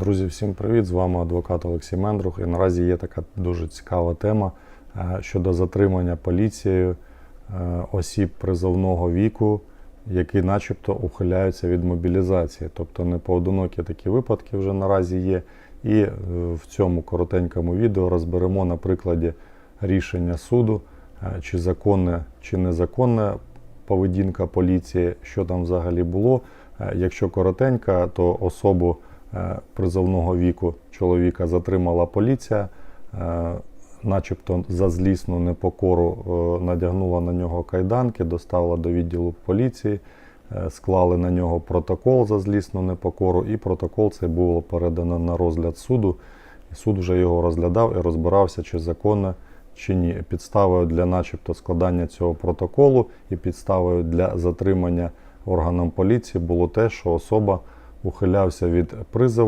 Друзі, всім привіт! З вами адвокат Олексій Мендрух. І наразі є така дуже цікава тема е, щодо затримання поліцією е, осіб призовного віку, які начебто ухиляються від мобілізації. Тобто непоодинокі такі випадки вже наразі є. І е, в цьому коротенькому відео розберемо на прикладі рішення суду, чи законне, чи незаконне поведінка поліції, що там взагалі було. Якщо коротенька, то особу призовного віку чоловіка затримала поліція, е, начебто за злісну непокору е, надягнула на нього кайданки, доставила до відділу поліції, е, склали на нього протокол за злісну непокору, і протокол цей було передано на розгляд суду. Суд вже його розглядав і розбирався, чи законне, чи ні. Підставою для начебто складання цього протоколу і підставою для затримання органом поліції було те, що особа ухилявся від призову.